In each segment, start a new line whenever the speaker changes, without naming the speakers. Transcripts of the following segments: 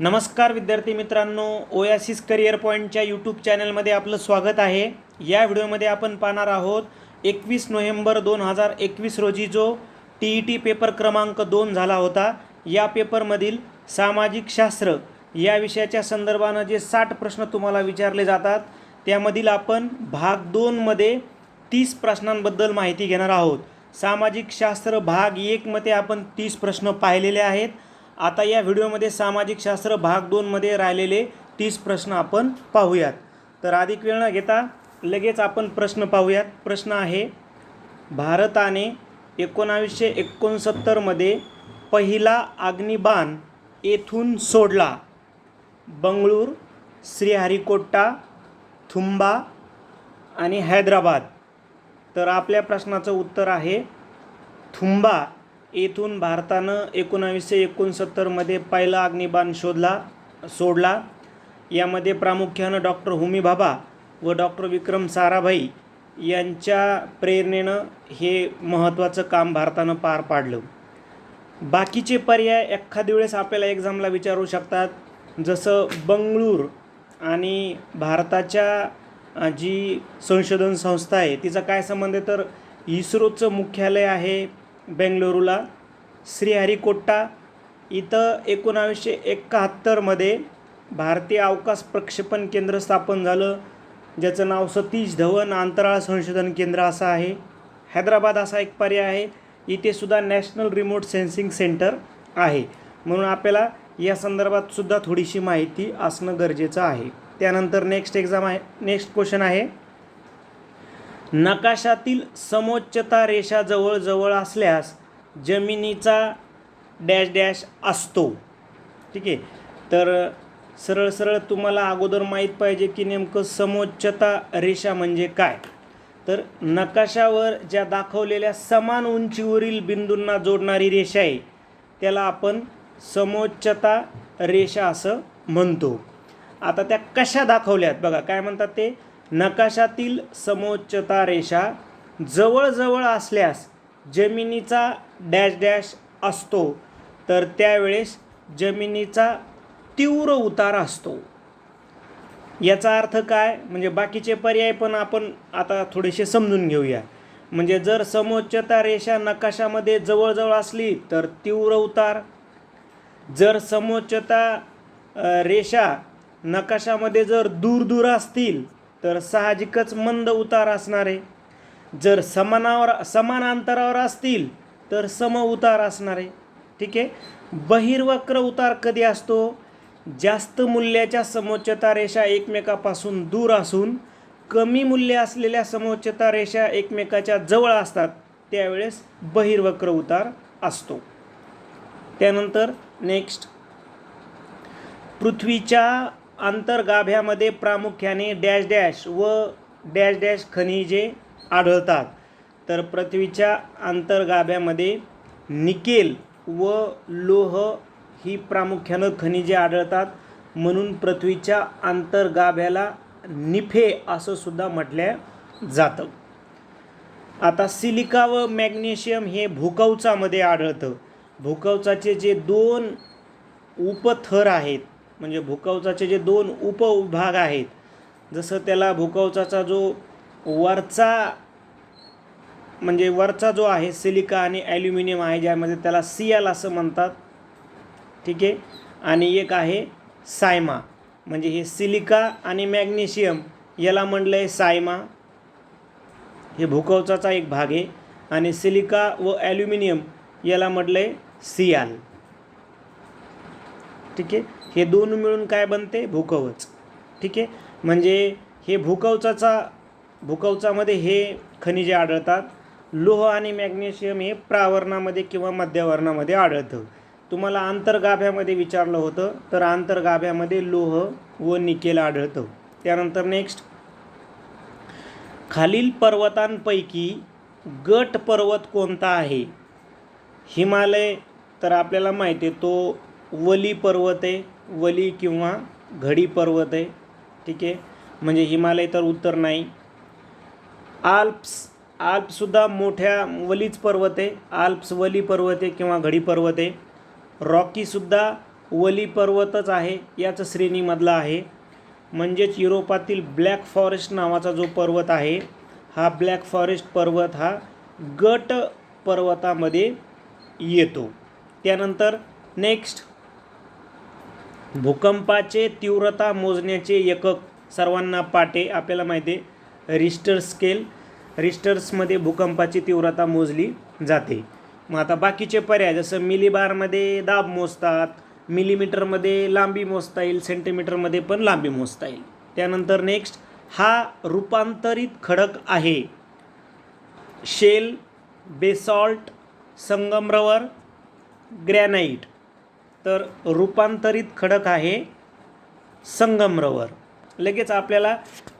नमस्कार विद्यार्थी मित्रांनो ओयासिस करिअर पॉईंटच्या यूट्यूब चॅनलमध्ये आपलं स्वागत आहे या व्हिडिओमध्ये आपण पाहणार आहोत एकवीस नोव्हेंबर दोन हजार एकवीस रोजी जो टी ई टी पेपर क्रमांक दोन झाला होता या पेपरमधील सामाजिक शास्त्र या विषयाच्या संदर्भानं जे साठ प्रश्न तुम्हाला विचारले जातात त्यामधील आपण भाग दोनमध्ये तीस प्रश्नांबद्दल माहिती घेणार आहोत सामाजिक शास्त्र भाग एकमध्ये आपण तीस प्रश्न पाहिलेले आहेत आता या व्हिडिओमध्ये सामाजिक शास्त्र भाग दोनमध्ये राहिलेले तीस प्रश्न आपण पाहूयात तर अधिक वेळ न घेता लगेच आपण प्रश्न पाहूयात प्रश्न आहे भारताने एकोणावीसशे एकोणसत्तरमध्ये पहिला अग्निबाण येथून सोडला बंगळूर श्रीहरिकोट्टा थुंबा आणि हैदराबाद तर आपल्या प्रश्नाचं उत्तर आहे थुंबा येथून भारतानं एकोणावीसशे एकोणसत्तरमध्ये पहिला अग्निबाण शोधला सोडला यामध्ये प्रामुख्यानं डॉक्टर होमी भाभा व डॉक्टर विक्रम साराभाई यांच्या प्रेरणेनं हे महत्त्वाचं काम भारतानं पार पाडलं बाकीचे पर्याय एखाद्या वेळेस आपल्याला एक्झामला विचारू शकतात जसं बंगळूर आणि भारताच्या जी संशोधन संस्था आहे तिचा काय संबंध आहे तर इस्रोचं मुख्यालय आहे बेंगलुरूला श्रीहरिकोट्टा इथं एकोणावीसशे एकाहत्तरमध्ये भारतीय अवकाश प्रक्षेपण केंद्र स्थापन झालं ज्याचं नाव सतीश धवन अंतराळ संशोधन केंद्र असं आहे हैदराबाद असा एक पर्याय आहे इथे सुद्धा नॅशनल रिमोट सेन्सिंग सेंटर आहे म्हणून आपल्याला या संदर्भात सुद्धा थोडीशी माहिती असणं गरजेचं आहे त्यानंतर नेक्स्ट एक्झाम आहे नेक्स्ट क्वेश्चन आहे नकाशातील समोच्चता रेषा जवळजवळ असल्यास जमिनीचा डॅश डॅश असतो ठीक आहे तर सरळ सरळ तुम्हाला अगोदर माहीत पाहिजे की नेमकं समोच्चता रेषा म्हणजे काय तर नकाशावर ज्या दाखवलेल्या समान उंचीवरील बिंदूंना जोडणारी रेषा आहे त्याला आपण समोच्चता रेषा असं म्हणतो आता त्या कशा दाखवल्यात बघा काय म्हणतात ते नकाशातील समोच्चता रेषा जवळजवळ असल्यास जमिनीचा डॅश डॅश असतो तर त्यावेळेस जमिनीचा तीव्र उतार असतो याचा अर्थ काय म्हणजे बाकीचे पर्याय पण आपण आता थोडेसे समजून घेऊया म्हणजे जर समोच्चता रेषा नकाशामध्ये जवळजवळ असली तर तीव्र उतार जर समोच्चता रेषा नकाशामध्ये जर दूर दूर असतील तर साहजिकच मंद उतार असणारे जर समानावर समान अंतरावर असतील तर सम उतार असणारे ठीक आहे बहिर्वक्र उतार कधी असतो जास्त मूल्याच्या समोच्चता रेषा एकमेकापासून दूर असून कमी मूल्य असलेल्या समोच्चता रेषा एकमेकाच्या जवळ असतात त्यावेळेस बहिर्वक्र उतार असतो त्यानंतर नेक्स्ट पृथ्वीच्या आंतरगाभ्यामध्ये प्रामुख्याने डॅश डॅश व डॅश डॅश खनिजे आढळतात तर पृथ्वीच्या आंतरगाभ्यामध्ये निकेल व लोह ही प्रामुख्यानं खनिजे आढळतात म्हणून पृथ्वीच्या आंतरगाभ्याला निफे असं सुद्धा म्हटल्या जातं आता सिलिका व मॅग्नेशियम हे भूकवचामध्ये आढळतं भूकवचाचे जे दोन उपथर आहेत म्हणजे भूकवचाचे जे दोन उपविभाग आहेत जसं त्याला भूकवचाचा जो वरचा म्हणजे वरचा जो आहे सिलिका आणि ॲल्युमिनियम आहे ज्यामध्ये त्याला सियाल असं म्हणतात ठीक आहे आणि एक आहे सायमा म्हणजे हे सिलिका आणि मॅग्नेशियम याला म्हटलं आहे सायमा हे भूकवचाचा एक भाग आहे आणि सिलिका व ॲल्युमिनियम याला म्हटलं आहे सियाल ठीक आहे हे दोन मिळून काय बनते भूकवच ठीक आहे म्हणजे हे भूकवचाचा भूकवचामध्ये हे खनिजे आढळतात लोह आणि मॅग्नेशियम हे प्रावरणामध्ये किंवा मध्यवर्णामध्ये आढळतं तुम्हाला आंतरगाभ्यामध्ये विचारलं होतं तर आंतरगाभ्यामध्ये लोह व निकेल आढळतं त्यानंतर नेक्स्ट खालील पर्वतांपैकी गट पर्वत कोणता आहे हिमालय तर आपल्याला माहिती आहे तो वली पर्वत आहे वली किंवा घडी पर्वत आहे ठीक आहे म्हणजे हिमालय तर उत्तर नाही आल्प्स आल्प्सुद्धा मोठ्या वलीच पर्वत आहे आल्प्स वली पर्वत आहे किंवा घडी पर्वत आहे रॉकीसुद्धा वली पर्वतच आहे याच श्रेणीमधला आहे म्हणजेच युरोपातील ब्लॅक फॉरेस्ट नावाचा जो पर्वत आहे हा ब्लॅक फॉरेस्ट पर्वत हा गट पर्वतामध्ये येतो त्यानंतर नेक्स्ट भूकंपाचे तीव्रता मोजण्याचे एकक सर्वांना पाटे आपल्याला माहिती आहे रिस्टर स्केल रिस्टर्समध्ये भूकंपाची तीव्रता मोजली जाते मग आता बाकीचे पर्याय जसं मिलीबारमध्ये दाब मोजतात मिलीमीटरमध्ये लांबी मोजता येईल सेंटीमीटरमध्ये पण लांबी मोजता येईल त्यानंतर नेक्स्ट हा रूपांतरित खडक आहे शेल बेसॉल्ट संगमरवर ग्रॅनाईट तर रूपांतरित खडक आहे संगमरवर लगेच आपल्याला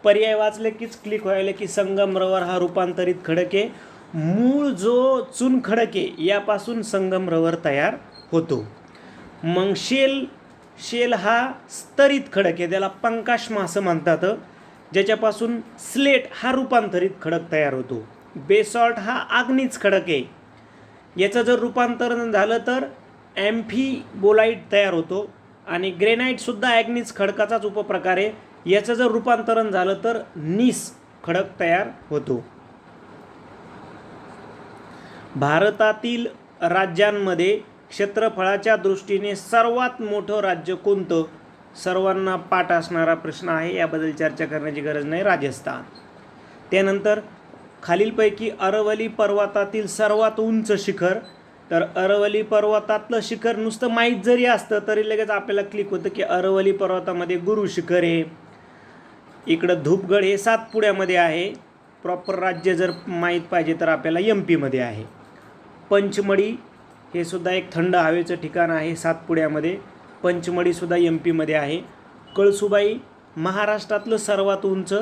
पर्याय वाचले कीच क्लिक व्हायला की संगमरवर हा रूपांतरित खडक आहे मूळ जो चुनखडक आहे यापासून संगमरवर तयार होतो मग शेल शेल हा स्तरित खडक आहे त्याला पंकाश्मा असं म्हणतात ज्याच्यापासून स्लेट हा रूपांतरित खडक तयार होतो बेसॉल्ट हा आग्नीच खडक आहे याचं जर रूपांतरण झालं तर ॲम्फीबोलाईट तयार होतो आणि ग्रेनाईटसुद्धा ॲग्निस खडकाचाच उपप्रकार आहे याचं जर रूपांतरण झालं तर नीस खडक तयार होतो भारतातील राज्यांमध्ये क्षेत्रफळाच्या दृष्टीने सर्वात मोठं राज्य कोणतं सर्वांना पाठ असणारा प्रश्न आहे याबद्दल चर्चा करण्याची गरज नाही राजस्थान त्यानंतर खालीलपैकी अरवली पर्वतातील सर्वात उंच शिखर तर अरवली पर्वतातलं शिखर नुसतं माहीत जरी असतं तरी लगेच आपल्याला क्लिक होतं की अरवली पर्वतामध्ये गुरु शिखर आहे इकडं धूपगड हे सातपुड्यामध्ये आहे प्रॉपर राज्य जर माहीत पाहिजे तर आपल्याला एम पीमध्ये आहे पंचमढी हे सुद्धा एक थंड हवेचं ठिकाण आहे सातपुड्यामध्ये पंचमढीसुद्धा एम पीमध्ये आहे कळसुबाई महाराष्ट्रातलं सर्वात उंच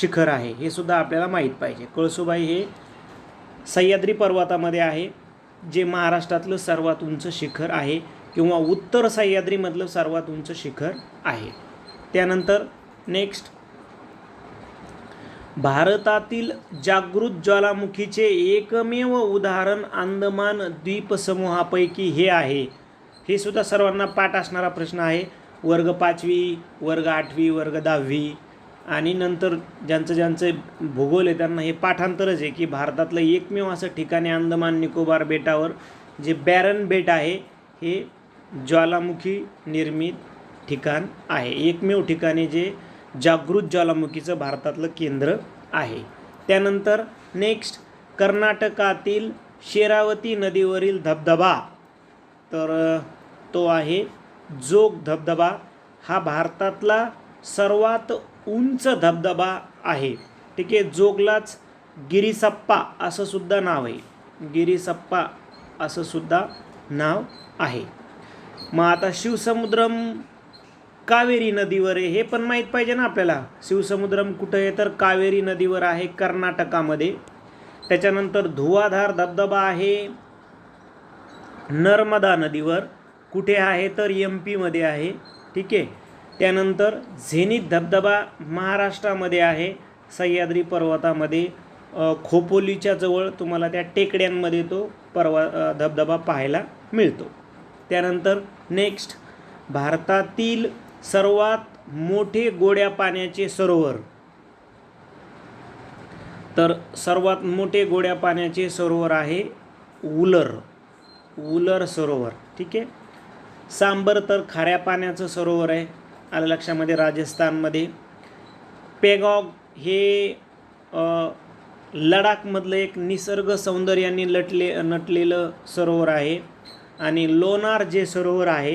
शिखर आहे हे सुद्धा आपल्याला माहीत पाहिजे कळसुबाई हे सह्याद्री पर्वतामध्ये आहे जे महाराष्ट्रातलं सर्वात उंच शिखर आहे किंवा उत्तर सह्याद्रीमधलं सर्वात उंच शिखर आहे त्यानंतर नेक्स्ट भारतातील जागृत ज्वालामुखीचे एकमेव उदाहरण अंदमान द्वीपसमूहापैकी हे आहे हे सुद्धा सर्वांना पाठ असणारा प्रश्न आहे वर्ग पाचवी वर्ग आठवी वर्ग दहावी आणि नंतर ज्यांचं ज्यांचं भूगोल आहे त्यांना हे पाठांतरच आहे की भारतातलं एकमेव असं ठिकाण आहे अंदमान निकोबार बेटावर जे बॅरन बेट आहे हे ज्वालामुखी निर्मित ठिकाण आहे एकमेव ठिकाणी जे जागृत ज्वालामुखीचं भारतातलं केंद्र आहे त्यानंतर नेक्स्ट कर्नाटकातील शेरावती नदीवरील धबधबा तर तो आहे जोग धबधबा हा भारतातला सर्वात उंच धबधबा आहे ठीक आहे जोगलाच गिरीसप्पा असं सुद्धा नाव आहे गिरीसप्पा असं सुद्धा नाव आहे मग आता शिवसमुद्रम कावेरी नदीवर आहे हे पण माहीत पाहिजे ना आपल्याला शिवसमुद्रम कुठं आहे तर कावेरी नदीवर आहे कर्नाटकामध्ये त्याच्यानंतर धुवाधार धबधबा आहे नर्मदा नदीवर कुठे आहे तर एम पीमध्ये आहे ठीक आहे त्यानंतर झेनी धबधबा महाराष्ट्रामध्ये आहे सह्याद्री पर्वतामध्ये खोपोलीच्या जवळ तुम्हाला त्या टेकड्यांमध्ये तो पर्वा धबधबा पाहायला मिळतो त्यानंतर नेक्स्ट भारतातील सर्वात मोठे गोड्या पाण्याचे सरोवर तर सर्वात मोठे गोड्या पाण्याचे सरोवर आहे उलर उलर सरोवर ठीक आहे सांबर तर खाऱ्या पाण्याचं सरोवर आहे आलं लक्षामध्ये राजस्थानमध्ये पेगॉग हे लडाखमधलं एक निसर्ग सौंदर्याने लटले नटलेलं सरोवर आहे आणि लोणार जे सरोवर आहे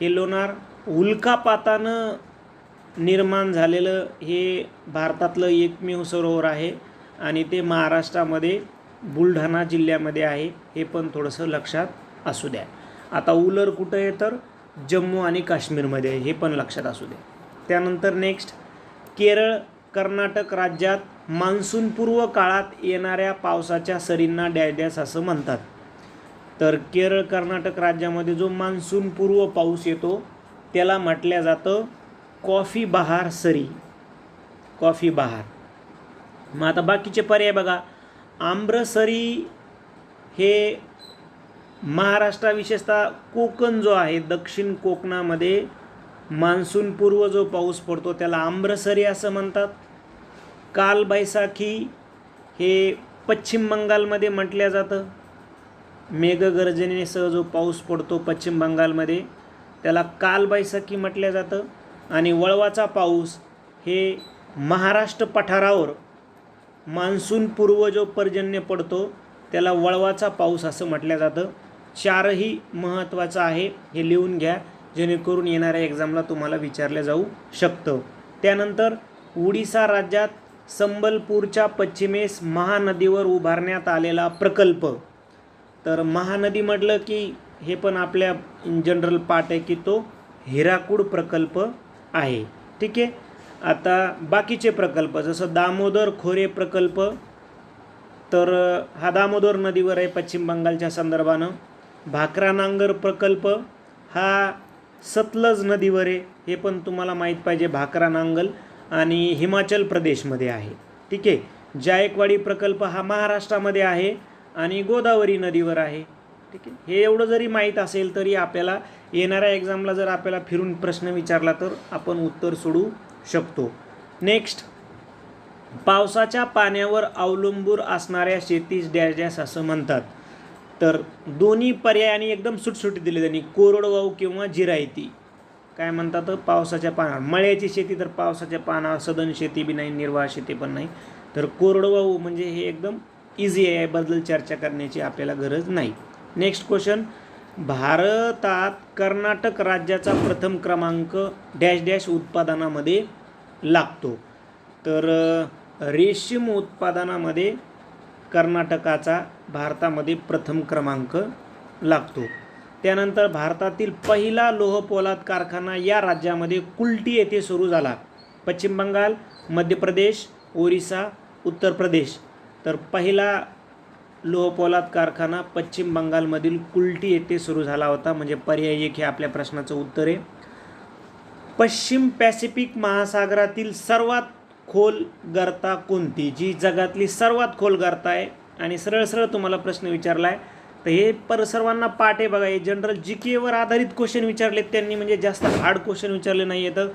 हे लोणार उल्कापातानं निर्माण झालेलं हे भारतातलं एकमेव सरोवर आहे आणि ते महाराष्ट्रामध्ये बुलढाणा जिल्ह्यामध्ये आहे हे पण थोडंसं लक्षात असू द्या आता उलर कुठं आहे तर जम्मू आणि काश्मीरमध्ये हे पण लक्षात असू दे त्यानंतर नेक्स्ट केरळ कर्नाटक राज्यात मान्सूनपूर्व काळात येणाऱ्या पावसाच्या सरींना डॅडॅस असं म्हणतात तर केरळ कर्नाटक राज्यामध्ये जो मान्सूनपूर्व पाऊस येतो त्याला म्हटलं जातं कॉफी बहार सरी कॉफी बहार मग आता बाकीचे पर्याय बघा आम्रसरी हे महाराष्ट्रा विशेषतः कोकण जो आहे दक्षिण कोकणामध्ये मान्सूनपूर्व जो पाऊस पडतो त्याला आम्रसरी असं म्हणतात कालबैसाखी हे पश्चिम बंगालमध्ये म्हटलं जातं मेघगर्जनेसह जो पाऊस पडतो पश्चिम बंगालमध्ये त्याला कालबैसाखी म्हटलं जातं आणि वळवाचा पाऊस हे महाराष्ट्र पठारावर मान्सूनपूर्व जो पर्जन्य पडतो त्याला वळवाचा पाऊस असं म्हटलं जातं चारही महत्त्वाचं आहे हे लिहून घ्या जेणेकरून येणाऱ्या एक्झामला तुम्हाला विचारलं जाऊ शकतं त्यानंतर ओडिसा राज्यात संबलपूरच्या पश्चिमेस महानदीवर उभारण्यात आलेला प्रकल्प तर महानदी म्हटलं की हे पण आपल्या जनरल पार्ट आहे की तो हिराकूड प्रकल्प आहे ठीक आहे आता बाकीचे प्रकल्प जसं दामोदर खोरे प्रकल्प तर हा दामोदर नदीवर आहे पश्चिम बंगालच्या संदर्भानं भाकरा नांगर प्रकल्प हा सतलज नदीवर आहे हे पण तुम्हाला माहीत पाहिजे भाकरा नांगल आणि हिमाचल प्रदेशमध्ये आहे ठीक आहे जायकवाडी प्रकल्प हा महाराष्ट्रामध्ये आहे आणि गोदावरी नदीवर आहे ठीक आहे हे एवढं जरी माहीत असेल तरी आपल्याला येणाऱ्या एक्झामला जर आपल्याला फिरून प्रश्न विचारला तर आपण उत्तर सोडू शकतो नेक्स्ट पावसाच्या पाण्यावर अवलंबून असणाऱ्या शेतीस डॅश डैश असं म्हणतात तर दोन्ही पर्यायाने एकदम सुटसुटी दिली त्यांनी कोरडवाहू किंवा जिरायती काय म्हणतात पावसाच्या पाना मळ्याची शेती तर पावसाच्या पाना सदन शेती बी नाही निर्वाह शेती पण नाही तर कोरडवाहू म्हणजे हे एकदम इझी आहे याबद्दल चर्चा करण्याची आपल्याला गरज नाही नेक्स्ट क्वेश्चन भारतात कर्नाटक राज्याचा प्रथम क्रमांक डॅश डॅश उत्पादनामध्ये लागतो तर रेशीम उत्पादनामध्ये कर्नाटकाचा भारतामध्ये प्रथम क्रमांक लागतो त्यानंतर भारतातील पहिला लोहपोलाद कारखाना या राज्यामध्ये कुलटी येथे सुरू झाला पश्चिम बंगाल मध्य प्रदेश ओरिसा उत्तर प्रदेश तर पहिला लोहपोलाद कारखाना पश्चिम बंगालमधील कुलटी येथे सुरू झाला होता म्हणजे पर्याय एक हे आपल्या प्रश्नाचं उत्तर आहे पश्चिम पॅसिफिक महासागरातील सर्वात खोल गर्ता कोणती जी जगातली सर्वात खोल गर्ता आहे आणि सरळ सरळ तुम्हाला प्रश्न विचारला आहे तर हे पर सर्वांना पाठ आहे बघा हे जनरल जी केवर आधारित क्वेश्चन विचारलेत त्यांनी म्हणजे जास्त हार्ड क्वेश्चन विचारले नाही आहे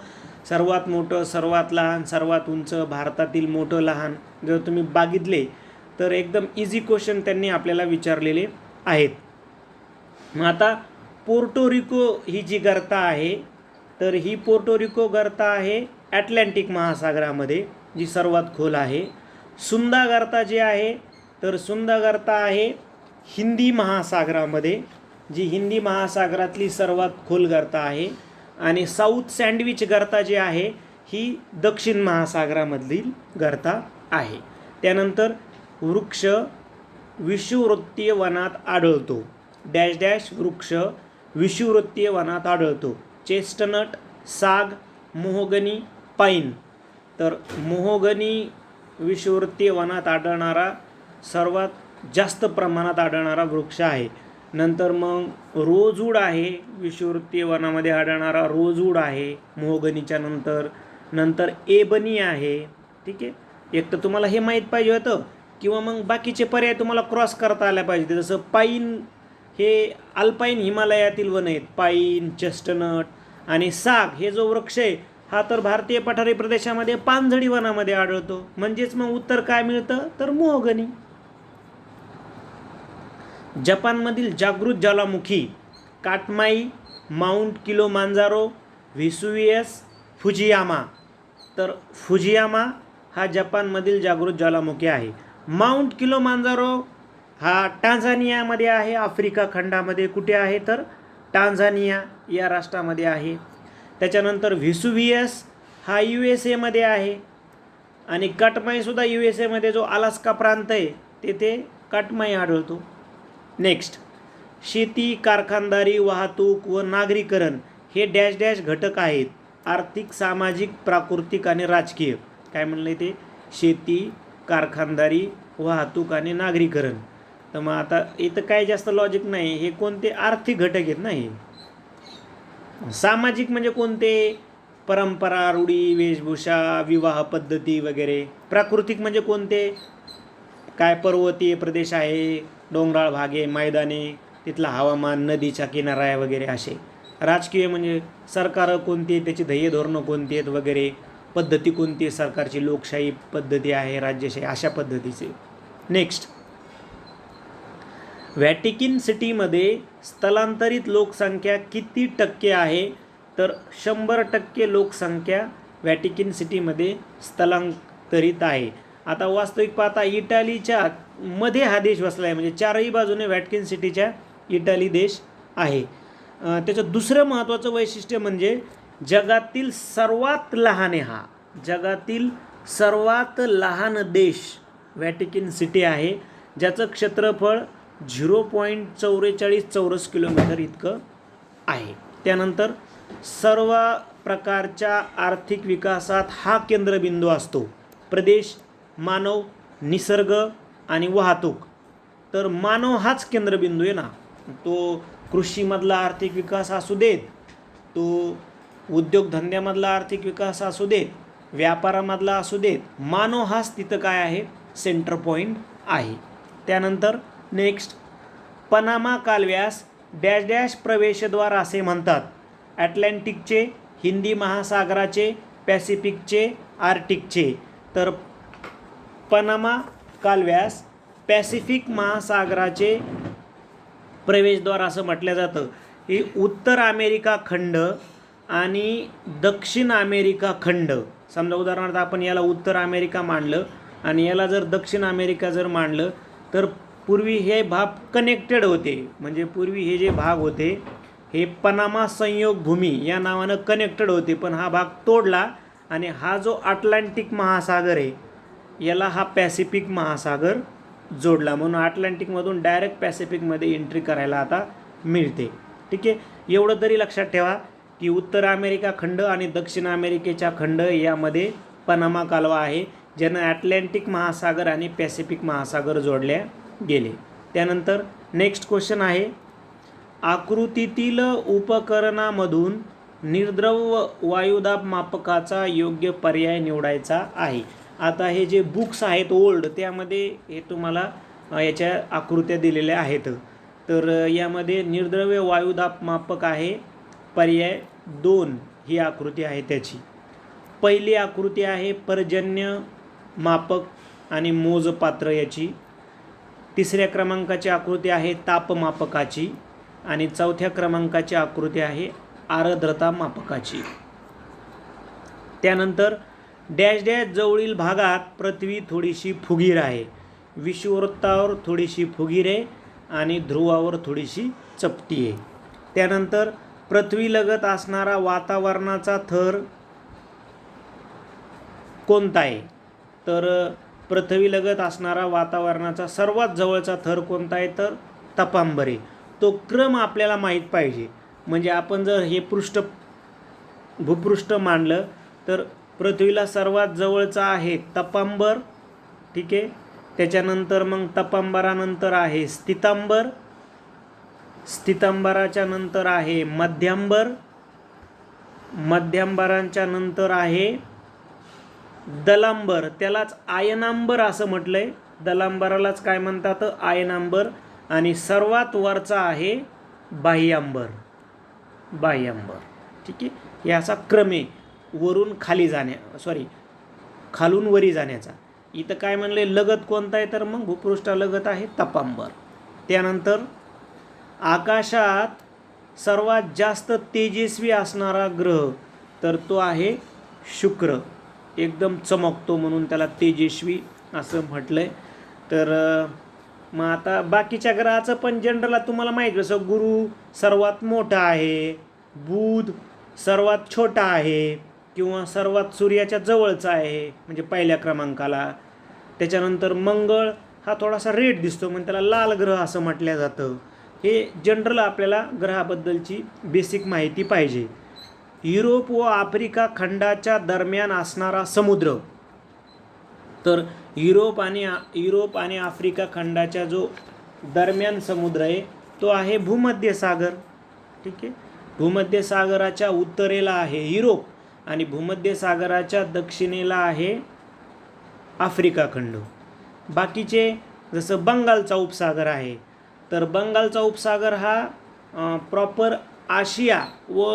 सर्वात मोठं सर्वात लहान सर्वात उंच भारतातील मोठं लहान जर तुम्ही बघितले तर एकदम इझी क्वेश्चन त्यांनी आपल्याला विचारलेले आहेत मग आता पोर्टोरिको ही जी गर्ता आहे तर ही पोर्टोरिको गर्ता आहे ॲटलांटिक महासागरामध्ये जी सर्वात खोल आहे सुंदागर्ता जी आहे तर सुंदागर्ता आहे हिंदी महासागरामध्ये जी हिंदी महासागरातली सर्वात खोल गर्ता आहे आणि साऊथ सँडविच गर्ता जी आहे ही दक्षिण महासागरामधील गर्ता आहे त्यानंतर वृक्ष विषुवृत्तीय वनात आढळतो डॅश डॅश वृक्ष विषुवृत्तीय वनात आढळतो चेस्टनट साग मोहगनी पाईन तर मोहोगनी विषुववृत्तीय वनात आढळणारा सर्वात जास्त प्रमाणात आढळणारा वृक्ष आहे नंतर मग रोजूड आहे विषुववृत्तीय वनामध्ये आढळणारा रोजूड आहे मोहगनीच्या नंतर नंतर एबनी आहे ठीक आहे एक तर तुम्हाला हे माहीत पाहिजे होतं किंवा मग बाकीचे पर्याय तुम्हाला क्रॉस करता आल्या पाहिजे जसं पाईन हे अल्पाईन हिमालयातील वन आहेत पाईन चेस्टनट आणि साग हे जो वृक्ष आहे हा तर भारतीय पठारी प्रदेशामध्ये पानझडी वनामध्ये आढळतो म्हणजेच मग उत्तर काय मिळतं तर मोहगनी जपानमधील जागृत ज्वालामुखी Katmai mount Kilimanjaro Vesuvius Fujiyama तर फुजियामा हा जपानमधील जागृत ज्वालामुखी आहे माउंट किलो मांजारो हा टांझानियामध्ये आहे आफ्रिका खंडामध्ये कुठे आहे तर टांझानिया या राष्ट्रामध्ये आहे त्याच्यानंतर व्हिसुव्हियस हा यू एस एमध्ये आहे आणि कटमाईसुद्धा यू एस एमध्ये जो आलास्का प्रांत आहे तेथे कटमाई आढळतो नेक्स्ट शेती कारखानदारी वाहतूक व नागरीकरण हे डॅश डॅश घटक आहेत आर्थिक सामाजिक प्राकृतिक आणि राजकीय काय म्हणलं ते शेती कारखानदारी वाहतूक आणि नागरीकरण तर मग आता इथं काय जास्त लॉजिक नाही हे कोणते आर्थिक घटक आहेत नाही सामाजिक म्हणजे कोणते परंपरा रूढी वेशभूषा विवाह पद्धती वगैरे प्राकृतिक म्हणजे कोणते काय पर्वतीय प्रदेश आहे डोंगराळ भागे मैदाने तिथलं हवामान नदीचा किनारा आहे वगैरे असे राजकीय म्हणजे सरकार कोणती त्याची ध्येय धोरणं कोणती आहेत वगैरे पद्धती कोणती सरकारची लोकशाही पद्धती आहे राज्यशाही अशा पद्धतीचे नेक्स्ट व्हॅटिकिन सिटीमध्ये स्थलांतरित लोकसंख्या किती टक्के आहे तर शंभर टक्के लोकसंख्या व्हॅटिकिन सिटीमध्ये स्थलांतरित आहे आता वास्तविक पाहता इटालीच्या मध्ये हा देश वसला आहे म्हणजे चारही बाजूने व्हॅटकिन सिटीच्या इटाली देश आहे त्याचं दुसरं महत्त्वाचं वैशिष्ट्य म्हणजे जगातील सर्वात लहान आहे हा जगातील सर्वात लहान देश व्हॅटिकिन सिटी आहे ज्याचं क्षेत्रफळ झिरो पॉईंट चौवेचाळीस चौरस किलोमीटर इतकं आहे त्यानंतर सर्व प्रकारच्या आर्थिक विकासात हा केंद्रबिंदू असतो प्रदेश मानव निसर्ग आणि वाहतूक तर मानव हाच केंद्रबिंदू आहे ना तो कृषीमधला आर्थिक विकास असू देत तो उद्योगधंद्यामधला आर्थिक विकास असू देत व्यापारामधला असू देत मानव हाच तिथं काय आहे सेंटर पॉईंट आहे त्यानंतर नेक्स्ट पनामा कालव्यास डॅश डॅश प्रवेशद्वार असे म्हणतात ॲटलांटिकचे हिंदी महासागराचे पॅसिफिकचे आर्टिकचे तर पनामा कालव्यास पॅसिफिक महासागराचे प्रवेशद्वार असं म्हटलं जातं हे उत्तर अमेरिका खंड आणि दक्षिण अमेरिका खंड समजा उदाहरणार्थ आपण याला उत्तर अमेरिका मांडलं आणि याला जर दक्षिण अमेरिका जर मांडलं तर पूर्वी हे भाग कनेक्टेड होते म्हणजे पूर्वी हे जे भाग होते हे पनामा संयोग भूमी या नावानं कनेक्टेड होते पण हा भाग तोडला आणि हा जो अटलांटिक महासागर आहे याला हा पॅसिफिक महासागर जोडला म्हणून अटलांटिकमधून डायरेक्ट पॅसिफिकमध्ये एंट्री करायला आता मिळते ठीक आहे एवढं तरी लक्षात ठेवा की उत्तर अमेरिका खंड आणि दक्षिण अमेरिकेचा खंड यामध्ये पनामा कालवा आहे ज्यानं अटलांटिक महासागर आणि पॅसिफिक महासागर जोडल्या गेले त्यानंतर नेक्स्ट क्वेश्चन आहे आकृतीतील उपकरणामधून निर्द्रव वायुदाब मापकाचा योग्य पर्याय निवडायचा आहे आता हे जे बुक्स आहेत ओल्ड त्यामध्ये हे तुम्हाला याच्या आकृत्या दिलेल्या आहेत तर यामध्ये निर्द्रव्य वायुदाब मापक आहे पर्याय दोन ही आकृती आहे त्याची पहिली आकृती आहे पर्जन्य मापक आणि मोजपात्र याची तिसऱ्या क्रमांकाची आकृती आहे तापमापकाची आणि चौथ्या क्रमांकाची आकृती आहे आर्द्रता मापकाची त्यानंतर डॅश डॅश जवळील भागात पृथ्वी थोडीशी फुगीर आहे विषुववृत्तावर थोडीशी फुगीर आहे आणि ध्रुवावर थोडीशी चपटी आहे त्यानंतर पृथ्वीलगत असणारा वातावरणाचा थर कोणता आहे तर पृथ्वीलगत असणारा वातावरणाचा सर्वात जवळचा थर कोणता आहे तर तपांबरे तो क्रम आपल्याला माहीत पाहिजे म्हणजे आपण जर हे पृष्ठ भूपृष्ठ मांडलं तर पृथ्वीला सर्वात जवळचा आहे तपांबर ठीक आहे त्याच्यानंतर मग तपांबरानंतर आहे स्थितांबर स्थितांबराच्या नंतर आहे मध्यांबर मध्यांबरांच्या नंतर आहे दलांबर त्यालाच आयनांबर असं म्हटलं आहे दलांबरालाच काय म्हणतात आयनांबर आणि सर्वात वरचा आहे बाह्यांबर बाह्यांबर ठीक आहे याचा क्रमे वरून खाली जाण्या सॉरी खालून वरी जाण्याचा इथं काय म्हणले लगत कोणता आहे तर मग लगत आहे तपांबर त्यानंतर आकाशात सर्वात जास्त तेजस्वी असणारा ग्रह तर तो आहे शुक्र एकदम चमकतो म्हणून त्याला तेजस्वी असं म्हटलं आहे तर मग आता बाकीच्या ग्रहाचं पण जनरल तुम्हाला माहीत जसं गुरु सर्वात मोठा आहे बुध सर्वात छोटा आहे किंवा सर्वात सूर्याच्या जवळचा आहे म्हणजे पहिल्या क्रमांकाला त्याच्यानंतर मंगळ हा थोडासा रेड दिसतो म्हणजे त्याला लाल ग्रह असं म्हटलं जातं हे जनरल आपल्याला ग्रहाबद्दलची बेसिक माहिती पाहिजे युरोप व आफ्रिका खंडाच्या दरम्यान असणारा समुद्र तर युरोप आणि युरोप आणि आफ्रिका खंडाच्या जो दरम्यान समुद्र आहे तो आहे भूमध्य सागर ठीक आहे भूमध्य सागराच्या उत्तरेला आहे युरोप आणि भूमध्य सागराच्या दक्षिणेला आहे आफ्रिका खंड बाकीचे जसं बंगालचा उपसागर आहे तर बंगालचा उपसागर हा प्रॉपर आशिया व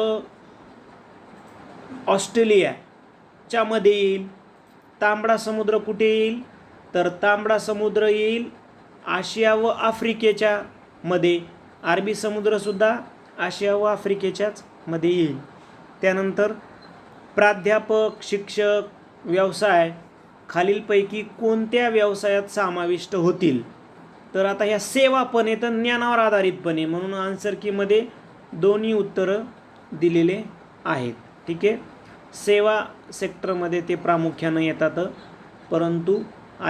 ऑस्ट्रेलियाच्यामध्ये येईल तांबडा समुद्र कुठे येईल तर तांबडा समुद्र येईल आशिया व आफ्रिकेच्या मध्ये अरबी समुद्रसुद्धा आशिया व आफ्रिकेच्याच मध्ये येईल त्यानंतर प्राध्यापक शिक्षक व्यवसाय खालीलपैकी कोणत्या व्यवसायात समाविष्ट होतील तर आता ह्या सेवा तर ज्ञानावर आधारितपणे म्हणून आन्सर कीमध्ये दोन्ही उत्तरं दिलेले आहेत ठीक आहे सेवा सेक्टरमध्ये ते प्रामुख्यानं येतात परंतु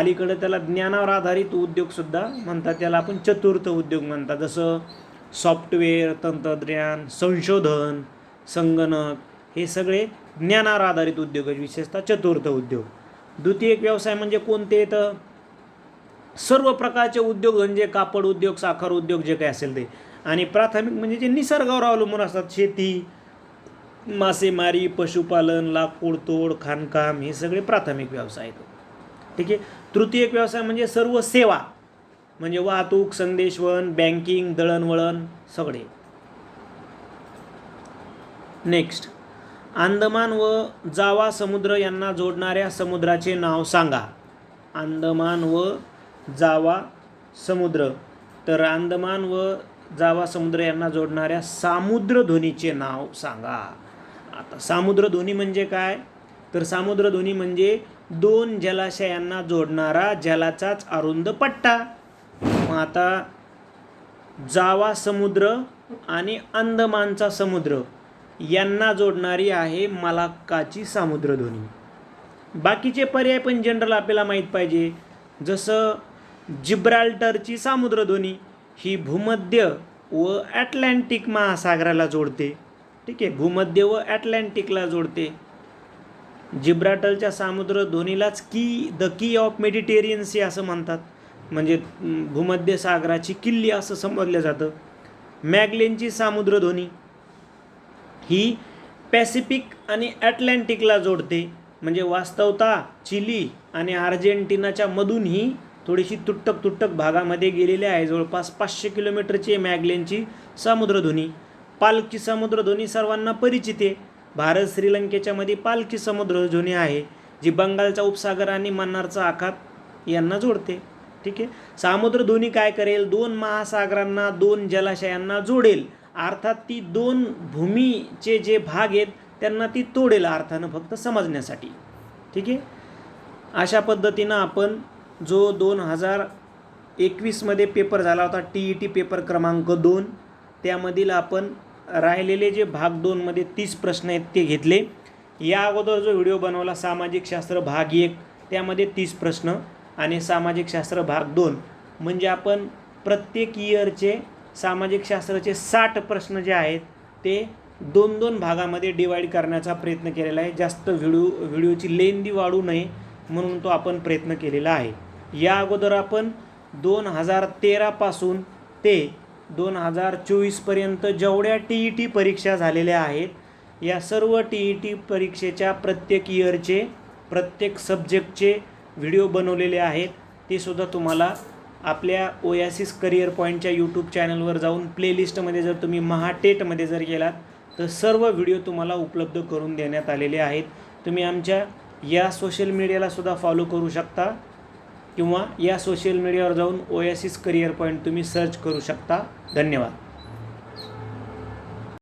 अलीकडं त्याला ज्ञानावर आधारित उद्योगसुद्धा म्हणतात त्याला आपण चतुर्थ उद्योग म्हणतात जसं सॉफ्टवेअर तंत्रज्ञान संशोधन संगणक हे सगळे ज्ञानावर आधारित उद्योग आहेत विशेषतः चतुर्थ उद्योग द्वितीय व्यवसाय म्हणजे कोणते येतं सर्व प्रकारचे उद्योग म्हणजे कापड उद्योग साखर उद्योग जे काही असेल ते आणि प्राथमिक म्हणजे जे निसर्गावर अवलंबून असतात शेती मासेमारी पशुपालन लाकूडतोड खाणकाम हे सगळे प्राथमिक व्यवसाय आहेत ठीक आहे तृतीयक व्यवसाय म्हणजे सर्व सेवा म्हणजे वाहतूक संदेशवन बँकिंग दळणवळण सगळे नेक्स्ट आंदमान व जावा समुद्र यांना जोडणाऱ्या समुद्राचे नाव सांगा आंदमान व जावा समुद्र तर आंदमान व जावा समुद्र यांना जोडणाऱ्या सामुद्रध्वनीचे नाव सांगा आता सामुद्रधुनी म्हणजे काय तर सामुद्रधुनी म्हणजे दोन जलाशयांना जोडणारा जलाचाच अरुंद पट्टा मग आता जावा समुद्र आणि अंदमानचा समुद्र यांना जोडणारी आहे मलाक्काची सामुद्रधुनी बाकीचे पर्याय पण जनरल आपल्याला माहीत पाहिजे जसं जिब्राल्टरची सामुद्रधुनी ही भूमध्य व ॲटलांटिक महासागराला जोडते ठीक आहे भूमध्य व ॲटलांटिकला जोडते जिब्राटलच्या सामुद्रध्वनीलाच की the key of Mediterranean C असं म्हणतात म्हणजे भूमध्य सागराची किल्ली असं समजलं जातं मॅगलेनची सामुद्रधोनी ही पॅसिफिक आणि ॲटलांटिकला जोडते म्हणजे वास्तवता चिली आणि अर्जेंटिनाच्या मधून ही थोडीशी तुटक तुटक भागामध्ये गेलेली आहे जवळपास पाचशे किलोमीटरची मॅगलेनची सामुद्रधुनी पालकी समुद्रध्वनी सर्वांना परिचित आहे भारत श्रीलंकेच्या मध्ये समुद्र जुनी आहे जी बंगालचा उपसागर आणि मन्नारचा आखात यांना जोडते ठीक आहे सामुद्रध्वनी काय करेल दोन महासागरांना दोन जलाशयांना जोडेल अर्थात ती दोन भूमीचे जे भाग आहेत त्यांना ती तोडेल अर्थानं फक्त समजण्यासाठी ठीक आहे अशा पद्धतीनं आपण जो दोन हजार एकवीसमध्ये पेपर झाला होता टी ई टी पेपर क्रमांक दोन त्यामधील आपण राहिलेले जे भाग दोनमध्ये तीस प्रश्न आहेत ते घेतले या अगोदर जो व्हिडिओ बनवला सामाजिक शास्त्र भाग एक त्यामध्ये तीस प्रश्न आणि सामाजिक शास्त्र भाग दोन म्हणजे आपण प्रत्येक इयरचे सामाजिक शास्त्राचे साठ प्रश्न जे आहेत ते दोन दोन भागामध्ये डिवाईड करण्याचा प्रयत्न केलेला आहे जास्त व्हिडिओ व्हिडिओची लेंदी वाढू नये म्हणून तो आपण प्रयत्न केलेला आहे या अगोदर आपण दोन हजार तेरापासून ते दोन हजार चोवीसपर्यंत जेवढ्या टी ई टी परीक्षा झालेल्या आहेत या सर्व टी ई टी परीक्षेच्या प्रत्येक इयरचे प्रत्येक सब्जेक्टचे व्हिडिओ बनवलेले आहेत ते सुद्धा तुम्हाला आपल्या ओयासिस करिअर पॉईंटच्या यूट्यूब चॅनलवर जाऊन प्लेलिस्टमध्ये जर तुम्ही महाटेटमध्ये जर गेलात तर सर्व व्हिडिओ तुम्हाला उपलब्ध करून देण्यात आलेले आहेत तुम्ही आमच्या या सोशल मीडियालासुद्धा फॉलो करू शकता किंवा या सोशल मीडियावर जाऊन एस करिअर पॉईंट तुम्ही सर्च करू शकता धन्यवाद